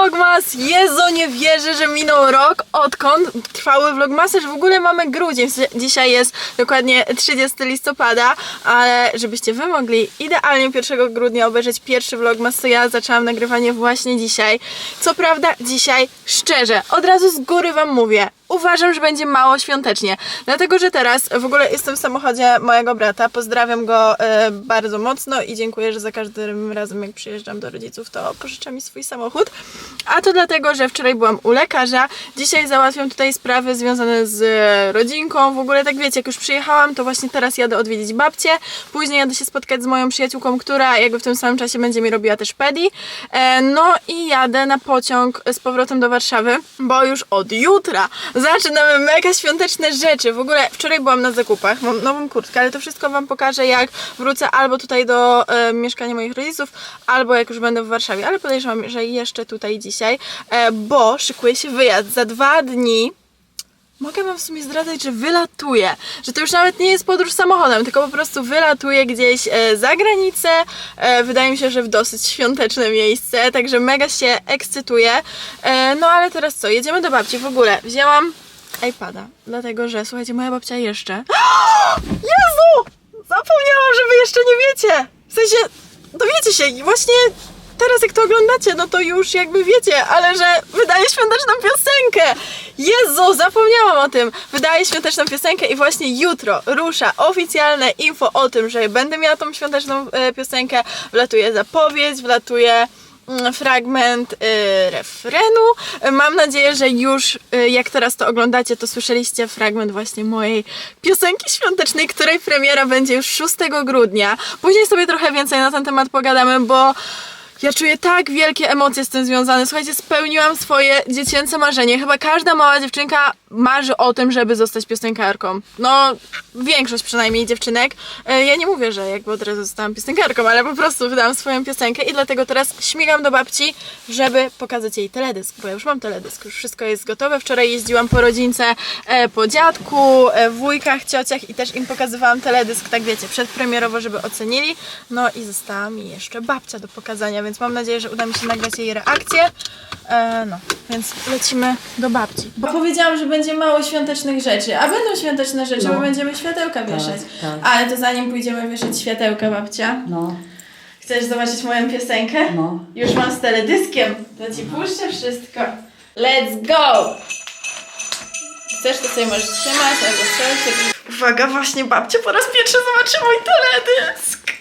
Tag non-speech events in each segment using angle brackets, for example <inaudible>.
vlogmas! Jezu, nie wierzę, że minął rok, odkąd trwały vlogmasy, że w ogóle mamy grudzień. Dzisiaj jest dokładnie 30 listopada, ale żebyście wy mogli idealnie 1 grudnia obejrzeć pierwszy vlogmas, to ja zaczęłam nagrywanie właśnie dzisiaj. Co prawda dzisiaj, szczerze, od razu z góry wam mówię, uważam, że będzie mało świątecznie. Dlatego, że teraz w ogóle jestem w samochodzie mojego brata. Pozdrawiam go e, bardzo mocno i dziękuję, że za każdym razem, jak przyjeżdżam do rodziców, to pożycza mi swój samochód. A to dlatego, że wczoraj byłam u lekarza. Dzisiaj załatwiam tutaj sprawy związane z rodzinką. W ogóle, tak wiecie, jak już przyjechałam, to właśnie teraz jadę odwiedzić babcię. Później jadę się spotkać z moją przyjaciółką, która jakby w tym samym czasie będzie mi robiła też pedi. E, no i jadę na pociąg z powrotem do Warszawy, bo już od jutra zaczynamy mega świąteczne rzeczy. W ogóle wczoraj byłam na zakupach, mam nową kurtkę, ale to wszystko Wam pokażę jak wrócę albo tutaj do e, mieszkania moich rodziców, albo jak już będę w Warszawie, ale podejrzewam, że jeszcze tutaj dzisiaj, e, bo szykuje się wyjazd za dwa dni. Mogę wam w sumie zdradzać, że wylatuję. Że to już nawet nie jest podróż samochodem, tylko po prostu wylatuję gdzieś e, za granicę. E, wydaje mi się, że w dosyć świąteczne miejsce, także mega się ekscytuję. E, no ale teraz co? Jedziemy do babci. W ogóle wzięłam iPada, dlatego że słuchajcie, moja babcia jeszcze. <gasps> Jezu! Zapomniałam, że wy jeszcze nie wiecie! W sensie, dowiecie się właśnie teraz jak to oglądacie, no to już jakby wiecie, ale że wydaje świąteczną piosenkę! Jezu, zapomniałam o tym! Wydaje świąteczną piosenkę i właśnie jutro rusza oficjalne info o tym, że będę miała tą świąteczną e, piosenkę, wlatuje zapowiedź, wlatuje mm, fragment y, refrenu. Mam nadzieję, że już y, jak teraz to oglądacie, to słyszeliście fragment właśnie mojej piosenki świątecznej, której premiera będzie już 6 grudnia. Później sobie trochę więcej na ten temat pogadamy, bo ja czuję tak wielkie emocje z tym związane. Słuchajcie, spełniłam swoje dziecięce marzenie. Chyba każda mała dziewczynka marzy o tym, żeby zostać piosenkarką. No, większość przynajmniej dziewczynek. E, Ja nie mówię, że jakby od razu zostałam piosenkarką, ale po prostu wydałam swoją piosenkę i dlatego teraz śmigam do babci, żeby pokazać jej teledysk, bo ja już mam teledysk, już wszystko jest gotowe. Wczoraj jeździłam po rodzince, e, po dziadku, e, wujkach, ciociach i też im pokazywałam teledysk, tak wiecie, przedpremierowo, żeby ocenili. No i została mi jeszcze babcia do pokazania, więc mam nadzieję, że uda mi się nagrać jej reakcję. E, no, więc lecimy do babci. Bo powiedziałam, że będzie mało świątecznych rzeczy, a będą świąteczne rzeczy, No. bo będziemy światełka wieszać. tak. Ale to zanim pójdziemy wieszać światełka, babcia, No, chcesz zobaczyć moją piosenkę? no. Już mam z teledyskiem, to ci puszczę wszystko. Let's go! Chcesz, to sobie możesz trzymać albo coś. Uwaga, właśnie babcia po raz pierwszy zobaczy mój teledysk.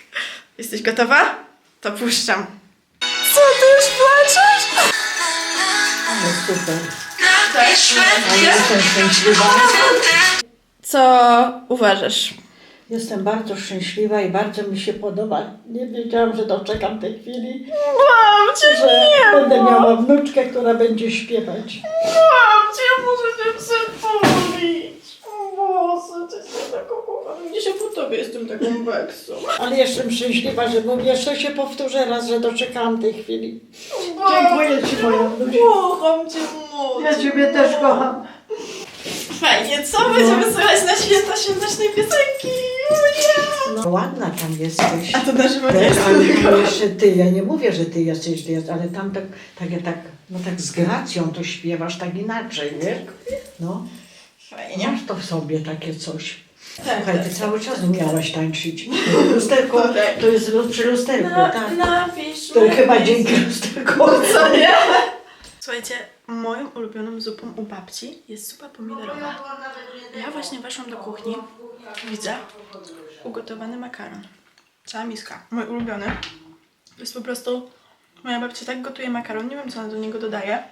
Jesteś gotowa? To puszczam. Co, ty już płaczesz? Ale super. Ale jestem szczęśliwa. Co uważasz? Jestem bardzo szczęśliwa i bardzo mi się podoba. Nie wiedziałam, że doczekam tej chwili, Babcie, że nie będę ma. miała wnuczkę, która będzie śpiewać. Ja muszę cię przepolić. Boże, ty taką kocham. Dzisiaj po tobie jestem taką weksą. Ale jestem szczęśliwa, że mówię, jeszcze się powtórzę raz, że doczekałam tej chwili. Dziękuję Ci moja wnuczka. Kocham cię mocno. Ja Ciebie też kocham. Fajnie, co będziemy słuchać na święta świątecznej piosenki? Nie! No ładna tam jesteś. A to na żywo nie Też, jest ale tylko. jeszcze ty, ja nie mówię, że ty jesteś, ty jest, ale tam tak, tak, tak, no tak z gracją to śpiewasz tak inaczej, wiesz? No, Fajnie. masz to w sobie takie coś. Tak, Słuchaj, ty tak. cały czas umiałaś tańczyć. <laughs> Lusterko, Tak. to jest lu- przy lusterku, Na, tak. napisz To chyba dzięki lusterku. Co nie? Słuchajcie, moją ulubioną zupą u babci jest zupa pomidorowa. Ja właśnie weszłam do kuchni, widzę ugotowany makaron. Cała miska, mój ulubiony. To jest po prostu, moja babcia tak gotuje makaron, nie wiem co ona do niego dodaje.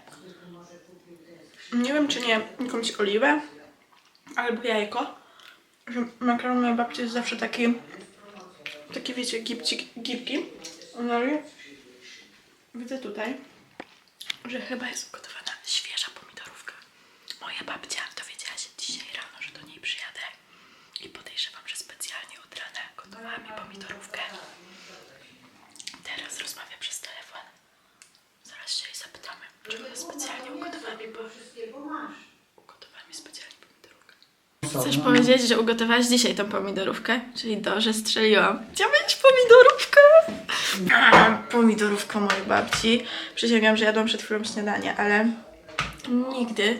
Nie wiem czy nie jakąś oliwę albo jajko. Że makaron mojej babci jest zawsze taki, taki wiecie, gipci, gipki. No i widzę tutaj, że chyba jest ugotowana świeża pomidorówka. Moja babcia dowiedziała się dzisiaj rano, że do niej przyjadę i podejrzewam, że specjalnie od rana gotowała mi pomidorówkę. Teraz rozmawia przez telefon. Zaraz się jej zapytamy, czy ona specjalnie ugotowała mi, bo ugotowała mi specjalnie pomidorówkę. Chcesz powiedzieć, że ugotowałaś dzisiaj tą pomidorówkę? Czyli to, że strzeliłam. Chciałabyś pomidorówkę? A, pomidorówka mojej babci. Przysięgam, że jadłam przed chwilą śniadanie, ale nigdy,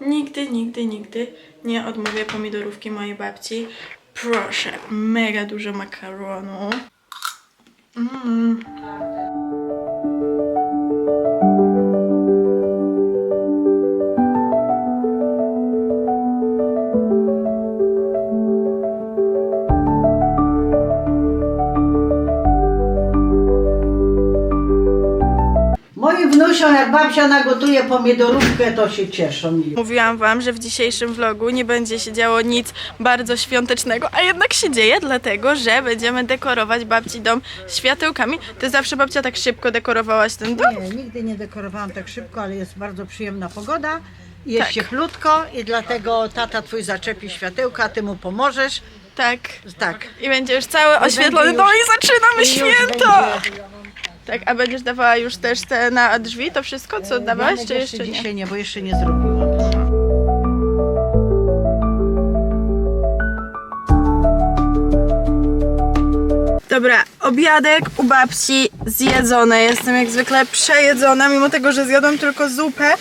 nigdy, nigdy, nigdy nie odmówię pomidorówki mojej babci. Proszę, mega dużo makaronu. Mm. Moi wnusią, jak babcia nagotuje pomidorówkę, to się cieszą. Mówiłam wam, że w dzisiejszym vlogu nie będzie się działo nic bardzo świątecznego, a jednak się dzieje, dlatego że będziemy dekorować babci dom światełkami. Ty zawsze babcia tak szybko dekorowałaś ten dom? Nie, nigdy nie dekorowałam tak szybko, ale jest bardzo przyjemna pogoda. Jest Tak. cieplutko i dlatego tata twój zaczepi światełka, ty mu pomożesz. Tak. Tak. I będzie już cały oświetlony już- i zaczynamy będzie- Tak, a będziesz dawała już też te na drzwi, to wszystko, co dawałaś, Janek czy jeszcze nie? dzisiaj nie, bo jeszcze nie zrobiłam. Dobra, obiadek u babci zjedzony. Jestem jak zwykle przejedzona, mimo tego, że zjadłam tylko zupę,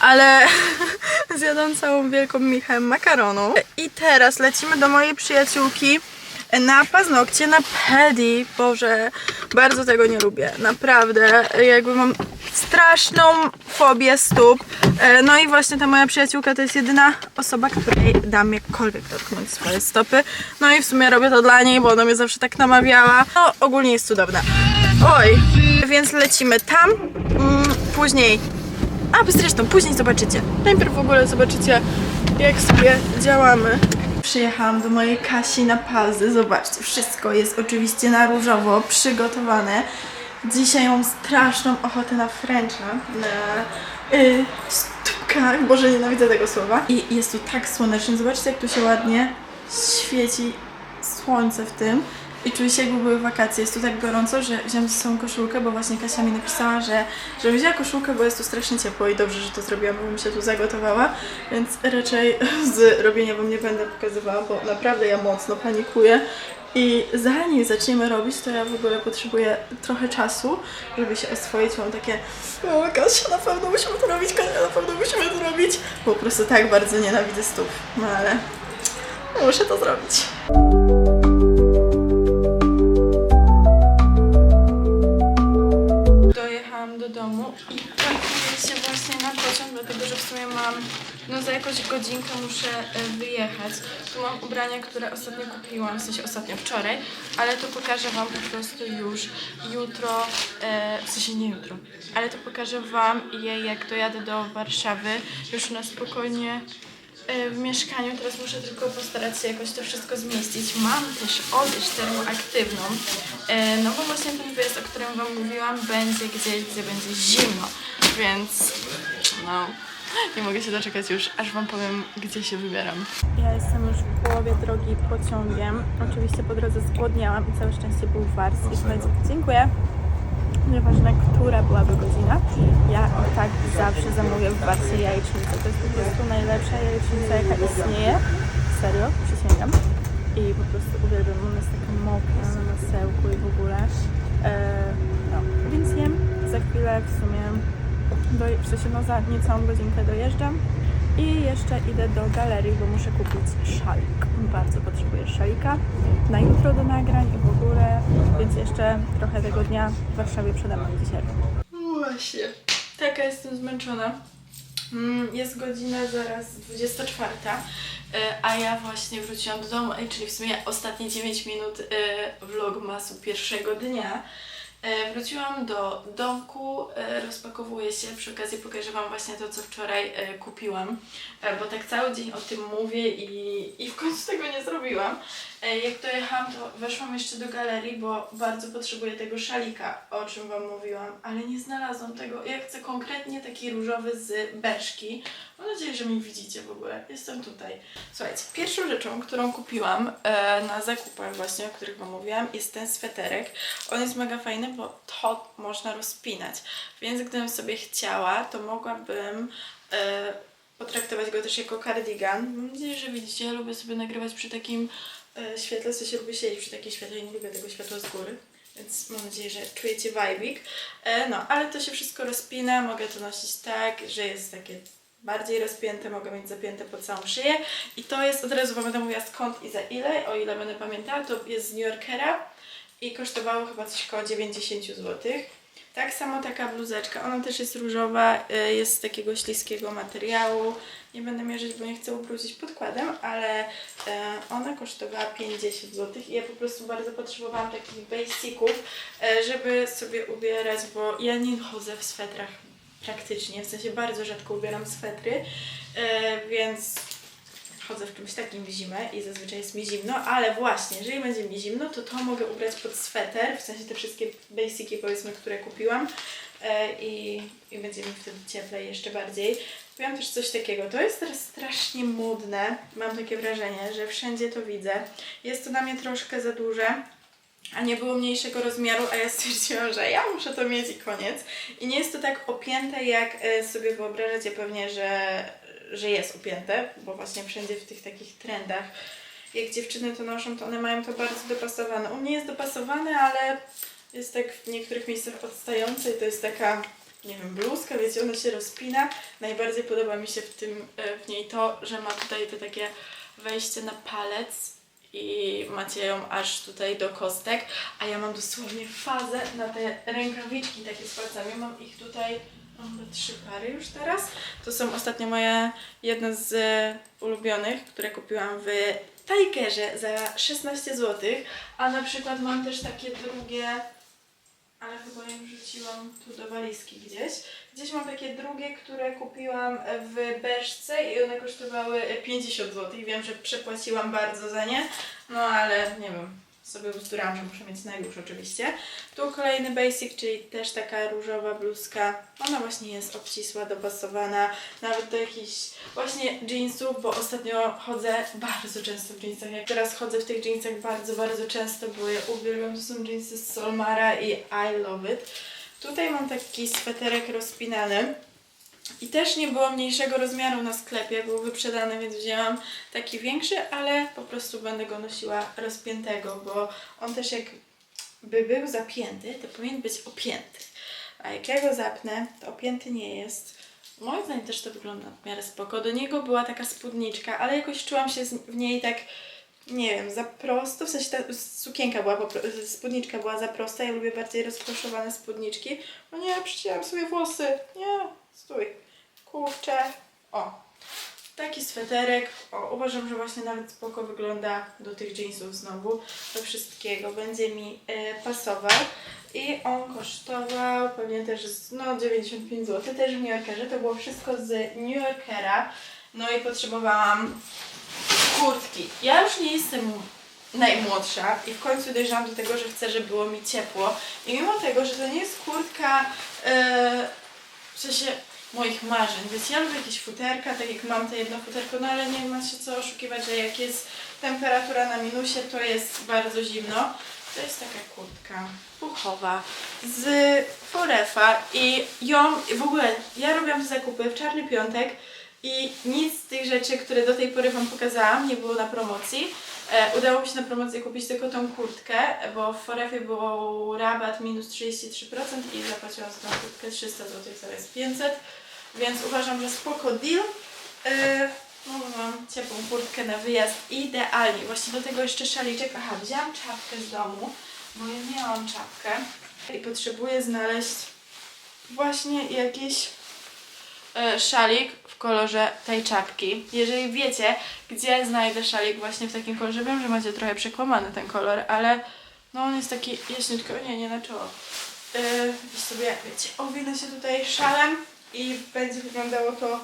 ale <laughs> zjadłam całą wielką michę makaronu. I teraz lecimy do mojej przyjaciółki na paznokcie, na pedi. Boże, bardzo tego nie lubię. Naprawdę, jakby mam straszną fobię stóp. E, No i właśnie ta moja przyjaciółka to jest jedyna osoba, której dam jakkolwiek dotknąć swoje stopy. No i w sumie robię to dla niej, bo ona mnie zawsze tak namawiała. No ogólnie jest cudowna. Oj, więc lecimy tam, mm, później a zresztą później zobaczycie. Najpierw w ogóle zobaczycie, jak sobie działamy. Przyjechałam do mojej Kasi na pazy. Zobaczcie, wszystko jest oczywiście na różowo przygotowane. Dzisiaj mam straszną ochotę na Frencha, na y, stukach. Boże, nienawidzę tego słowa. I jest tu tak słonecznie. Zobaczcie, jak tu się ładnie świeci słońce w tym. I czuję się jakby były wakacje. Jest tu tak gorąco, że wziąłem ze sobą koszulkę, bo właśnie Kasia mi napisała, że, że wzięła koszulkę, bo jest tu strasznie ciepło i dobrze, że to zrobiłam, bo bym się tu zagotowała. Więc raczej <laughs> z robienia wam nie będę pokazywała, bo naprawdę ja mocno panikuję. I zanim zaczniemy robić, to ja w ogóle potrzebuję trochę czasu, żeby się oswoić. Mam takie, o Kasia, na pewno musimy to robić, Kasia, na pewno musimy to robić. Po prostu tak bardzo nienawidzę stóp. No ale muszę to zrobić. Do domu i pakuję się właśnie na pociąg, dlatego że w sumie mam, no za jakąś godzinkę muszę e, wyjechać. Tu mam ubrania, które ostatnio kupiłam, w sensie ostatnio wczoraj, ale to pokażę Wam po prostu już jutro, e, w sensie nie jutro, ale to pokażę Wam je jak dojadę do Warszawy, już na spokojnie e, w mieszkaniu. Teraz muszę tylko postarać się jakoś to wszystko zmieścić. Mam też odzież termoaktywną, no bo właśnie ten wyjazd, o którym Wam mówiłam, będzie gdzieś, gdzie będzie zimno, więc no... Nie mogę się doczekać już, aż Wam powiem, gdzie się wybieram. Ja jestem już w połowie drogi pociągiem. Oczywiście po drodze zgłodniałam i całe szczęście był wars. I słuchajcie, dziękuję. Nieważne, która byłaby godzina, ja tak zawsze zamówię w Warsie jajecznicę. To jest po prostu najlepsza jajecznica, jaka istnieje. Serio, przysięgam. I po prostu uwielbiam, ona jest taka mokra na masełku i w ogóle. Eee, no, więc jem. Za chwilę w sumie, do, w sensie no za niecałą godzinkę dojeżdżam. I jeszcze idę do galerii, bo muszę kupić szalik. Bardzo potrzebuję szalika na jutro do nagrań i w ogóle, więc jeszcze trochę tego dnia w Warszawie przede mną dzisiaj. Właśnie. Taka jestem zmęczona. Mm, Jest godzina zaraz 24, e, a ja właśnie wróciłam do domu, ej, czyli w sumie ostatnie 9 minut e, vlogmasu pierwszego dnia. Wróciłam do domku, e, rozpakowuję się, przy okazji pokażę Wam właśnie to, co wczoraj e, kupiłam, e, bo tak cały dzień o tym mówię i, i w końcu tego nie zrobiłam. Jak dojechałam, to weszłam jeszcze do galerii, bo bardzo potrzebuję tego szalika, o czym Wam mówiłam, ale nie znalazłam tego. Ja chcę konkretnie taki różowy z beczki. Mam nadzieję, że mnie widzicie w ogóle. Jestem tutaj. Słuchajcie, pierwszą rzeczą, którą kupiłam e, na zakupach właśnie, o których Wam mówiłam, jest ten sweterek. On jest mega fajny, bo to można rozpinać. Więc gdybym sobie chciała, to mogłabym e, potraktować go też jako cardigan. Mam nadzieję, że widzicie, ja lubię sobie nagrywać przy takim e, świetle, w sensie lubię siedzieć przy takiej świetle i nie lubię tego światła z góry. Więc mam nadzieję, że czujecie vibik. E, no, ale to się wszystko rozpina, mogę to nosić tak, że jest takie bardziej rozpięte, mogę mieć zapięte po całą szyję. I to jest, od razu Wam będę mówiła skąd i za ile, o ile będę pamiętała, to jest z New Yorkera i kosztowało chyba coś koło 90 zł. Tak samo taka bluzeczka, ona też jest różowa, y, jest z takiego śliskiego materiału. Nie będę mierzyć, bo nie chcę ubrudzić podkładem, ale y, ona kosztowała 50 zł i ja po prostu bardzo potrzebowałam takich basiców, y, żeby sobie ubierać, bo ja nie chodzę w swetrach praktycznie, w sensie bardzo rzadko ubieram swetry, y, więc chodzę w czymś takim w zimę i zazwyczaj jest mi zimno, ale właśnie, jeżeli będzie mi zimno, to to mogę ubrać pod sweter, w sensie te wszystkie basiki powiedzmy, które kupiłam e, i, i będzie mi wtedy cieplej jeszcze bardziej. Kupiłam też coś takiego, to jest teraz strasznie modne, mam takie wrażenie, że wszędzie to widzę. Jest to na mnie troszkę za duże, a nie było mniejszego rozmiaru, a ja <laughs> stwierdziłam, że ja muszę to mieć i koniec. I nie jest to tak opięte, jak e, sobie wyobrażacie pewnie, że, że jest opięte, bo właśnie wszędzie w tych takich trendach, jak dziewczyny to noszą, to one mają to bardzo dopasowane. U mnie jest dopasowane, ale jest tak w niektórych miejscach odstające i to jest taka, nie wiem, bluzka, wiecie, ona się rozpina. Najbardziej podoba mi się w, tym, e, w niej to, że ma tutaj te takie wejście na palec i macie ją aż tutaj do kostek, a ja mam dosłownie fazę na te rękawiczki takie z palcami. Mam ich tutaj, mam trzy pary już teraz. To są ostatnio moje jedne z e, ulubionych, które kupiłam w Tigerze za 16 zł, a na przykład mam też takie drugie, ale chyba je wrzuciłam tu do walizki gdzieś. Gdzieś mam takie drugie, które kupiłam w Beszce i one kosztowały 50 zł. Wiem, że przepłaciłam bardzo za nie, no ale nie wiem, sobie uzdurałam, że muszę mieć na już oczywiście. Tu kolejny basic, czyli też taka różowa bluzka. Ona właśnie jest obcisła, dopasowana, nawet do jakichś właśnie jeansów, bo ostatnio chodzę bardzo często w jeansach. Jak teraz chodzę w tych jeansach bardzo, bardzo często, bo je uwielbiam. To są jeansy z Solmara i I love it. Tutaj mam taki sweterek rozpinany. I też nie było mniejszego rozmiaru na sklepie, był wyprzedany, więc wzięłam taki większy, ale po prostu będę go nosiła rozpiętego, bo on też jak by był zapięty, to powinien być opięty. A jak ja go zapnę, to opięty nie jest. Moim zdaniem też to wygląda w miarę spoko. Do niego była taka spódniczka, ale jakoś czułam się w niej tak, nie wiem, za prosto. W sensie ta sukienka była, spódniczka była za prosta. Ja lubię bardziej rozproszowane spódniczki. O nie, przycięłam sobie włosy. Nie, stój. Kurczę. O, taki sweterek. O, uważam, że właśnie nawet spoko wygląda do tych jeansów znowu. Do wszystkiego. Będzie mi e, pasował. I on kosztował pewnie też no 95 zł. Też w New Yorkerze. To było wszystko z New Yorkera. No i potrzebowałam kurtki. Ja już nie jestem najmłodsza i w końcu dojrzałam do tego, że chcę, żeby było mi ciepło. I mimo tego, że to nie jest kurtka e, w sensie moich marzeń, więc ja lubię jakieś futerka, tak jak mam te jedno futerko, no ale nie ma się co oszukiwać, że jak jest temperatura na minusie, to jest bardzo zimno. To jest taka kurtka puchowa z Forefa i ją, w ogóle ja robiłam te zakupy w czarny piątek i nic z tych rzeczy, które do tej pory Wam pokazałam, nie było na promocji. E, udało mi się na promocji kupić tylko tą kurtkę, bo w Forefie był rabat minus 33% i zapłaciłam za tą kurtkę 300 zł, teraz 500, więc uważam, że spoko deal. E, no, mam ciepłą kurtkę na wyjazd idealnie. Właśnie do tego jeszcze szaliczek. Aha, wzięłam czapkę z domu, bo ja miałam czapkę i potrzebuję znaleźć właśnie jakiś e, szalik kolorze tej czapki. Jeżeli wiecie, gdzie znajdę szalik właśnie w takim kolorze, wiem, że macie trochę przekłamany ten kolor, ale no on jest taki jaśniutko, nie, nie na czoło. Yy, sobie, wiecie, owinę się tutaj szalem i będzie wyglądało to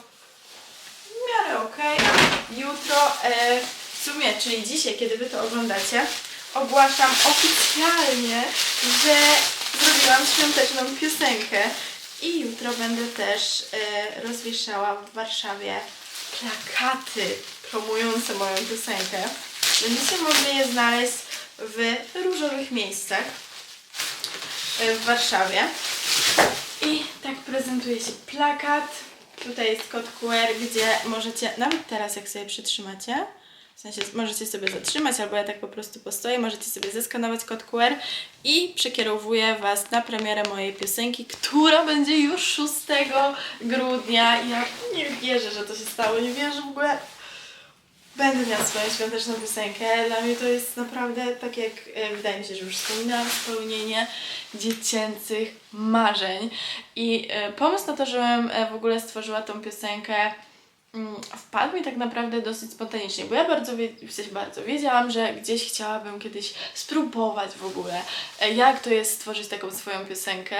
w miarę okej. Jutro, e, w sumie, czyli dzisiaj, kiedy wy to oglądacie, ogłaszam oficjalnie, że zrobiłam świąteczną piosenkę i jutro będę też e, rozwieszała w Warszawie plakaty promujące moją piosenkę. Będziecie mogli je znaleźć w różowych miejscach e, w Warszawie. I tak prezentuje się plakat. Tutaj jest kod QR, gdzie możecie, nawet teraz jak sobie przytrzymacie, W sensie możecie sobie zatrzymać, albo ja tak po prostu postoję, możecie sobie zeskanować kod QR i przekierowuję Was na premierę mojej piosenki, która będzie już 6 grudnia. Ja nie wierzę, że to się stało, nie wierzę w ogóle. Będę miała swoją świąteczną piosenkę. Dla mnie to jest naprawdę, tak jak e, wydaje mi się, że już wspominałam, spełnienie dziecięcych marzeń. I e, pomysł na to, żebym e, w ogóle stworzyła tą piosenkę, wpadł mi tak naprawdę dosyć spontanicznie, bo ja bardzo, wie, bardzo wiedziałam, że gdzieś chciałabym kiedyś spróbować w ogóle, e, jak to jest stworzyć taką swoją piosenkę.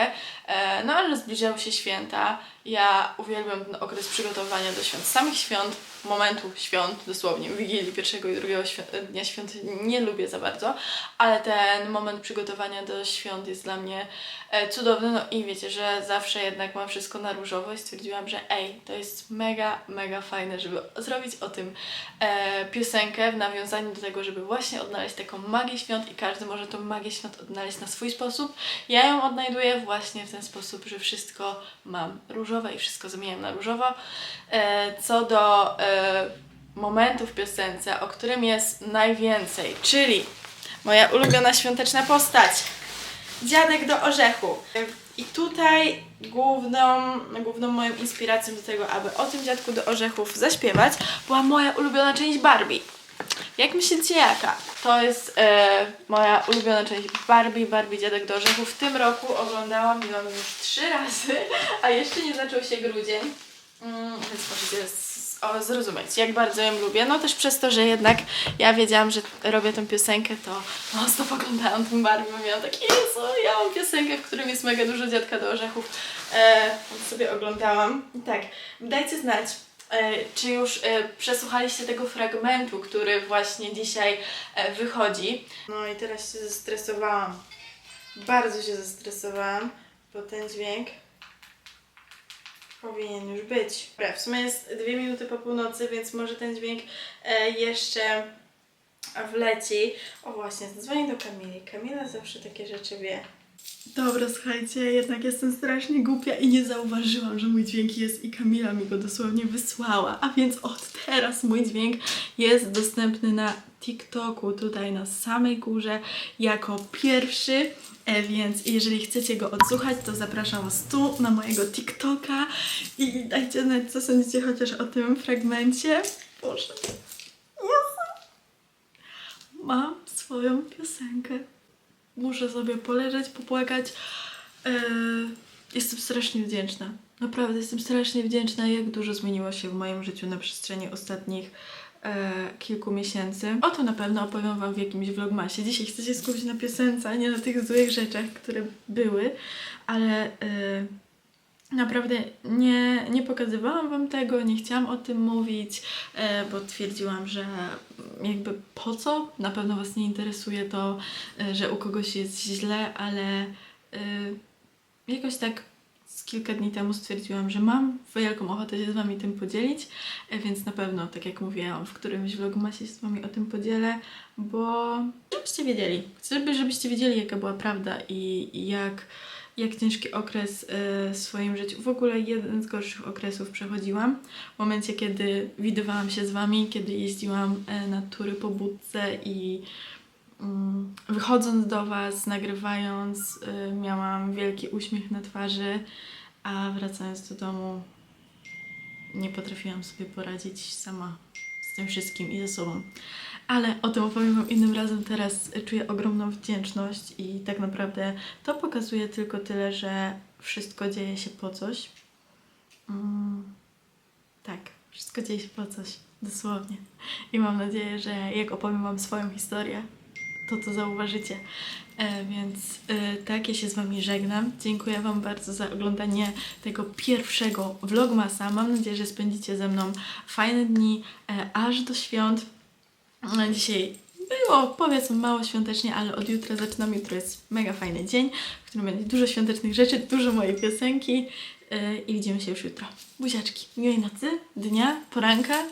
E, No ale zbliżały się święta. Ja uwielbiam ten okres przygotowania do świąt, samych świąt, momentu świąt, dosłownie, Wigilii pierwszego i drugiego dnia świąt nie lubię za bardzo, ale ten moment przygotowania do świąt jest dla mnie e, cudowny, no i wiecie, że zawsze jednak mam wszystko na różowo i stwierdziłam, że ej, to jest mega, mega fajne, żeby zrobić o tym e, piosenkę w nawiązaniu do tego, żeby właśnie odnaleźć taką magię świąt i każdy może tą magię świąt odnaleźć na swój sposób. Ja ją odnajduję właśnie w ten sposób, że wszystko mam różowe i wszystko zamieniam na różowo. E, co do e, momentu w piosence, o którym jest najwięcej, czyli moja ulubiona świąteczna postać. Dziadek do orzechu. I tutaj główną, główną moją inspiracją do tego, aby o tym dziadku do orzechów zaśpiewać, była moja ulubiona część Barbie. Jak myślicie jaka? To jest e, moja ulubiona część Barbie, Barbie Dziadek do Orzechów. W tym roku oglądałam ją już trzy razy, <laughs> a jeszcze nie zaczął się grudzień. Mm, więc możecie zrozumieć, jak bardzo ją lubię. No też przez to, że jednak ja wiedziałam, że robię tą piosenkę, to no stop oglądałam tą Barbie, bo miałam takie, Jezu, ja mam piosenkę, w którym jest mega dużo dziadka do orzechów. E, więc sobie oglądałam. Tak, dajcie znać, czy już e, przesłuchaliście tego fragmentu, który właśnie dzisiaj e, wychodzi. No i teraz się zestresowałam. Bardzo się zestresowałam, bo ten dźwięk powinien już być. Dobra, w sumie jest dwie minuty po północy, więc może ten dźwięk e, jeszcze wleci. O właśnie, dzwonię do Kamili. Kamila zawsze takie rzeczy wie. Dobra, słuchajcie, jednak jestem strasznie głupia i nie zauważyłam, że mój dźwięk jest i Kamila mi go dosłownie wysłała. A więc od teraz mój dźwięk jest dostępny na TikToku, tutaj na samej górze, jako pierwszy. E, więc jeżeli chcecie go odsłuchać, to zapraszam Was tu na mojego TikToka i dajcie znać, co sądzicie chociaż o tym fragmencie. Boże. Mam swoją piosenkę muszę sobie poleżeć, popłakać. Eee, jestem strasznie wdzięczna. Naprawdę jestem strasznie wdzięczna, jak dużo zmieniło się w moim życiu na przestrzeni ostatnich e, kilku miesięcy. O to na pewno opowiem Wam w jakimś vlogmasie. Dzisiaj chcę się skupić na piosence, a nie na tych złych rzeczach, które były, ale e, Naprawdę nie, nie pokazywałam Wam tego, nie chciałam o tym mówić, e, bo twierdziłam, że jakby po co? Na pewno Was nie interesuje to, e, że u kogoś jest źle, ale e, jakoś tak z kilka dni temu stwierdziłam, że mam wielką ochotę się z Wami tym podzielić, więc na pewno, tak jak mówiłam, w którymś vlogmasie się z Wami o tym podzielę, bo żebyście wiedzieli, żeby, żebyście wiedzieli jaka była prawda i jak jak ciężki okres e, w swoim życiu, w ogóle jeden z gorszych okresów przechodziłam. W momencie, kiedy widywałam się z Wami, kiedy jeździłam e, na tury po budce i mm, wychodząc do Was, nagrywając, e, miałam wielki uśmiech na twarzy, a wracając do domu nie potrafiłam sobie poradzić sama z tym wszystkim i ze sobą. Ale o tym opowiem Wam innym razem. Teraz czuję ogromną wdzięczność i tak naprawdę to pokazuje tylko tyle, że wszystko dzieje się po coś. Mm, tak, wszystko dzieje się po coś, dosłownie. I mam nadzieję, że jak opowiem Wam swoją historię, to to zauważycie. E, więc e, tak, ja się z Wami żegnam. Dziękuję Wam bardzo za oglądanie tego pierwszego vlogmasa. Mam nadzieję, że spędzicie ze mną fajne dni e, aż do świąt. E, Dzisiaj było powiedzmy mało świątecznie, ale od jutra zaczynam. Jutro jest mega fajny dzień, w którym będzie dużo świątecznych rzeczy, dużo mojej piosenki e, i widzimy się już jutro. Buziaczki. Miłej nocy, dnia, poranka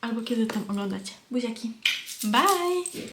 albo kiedy tam oglądacie. Buziaki. Bye!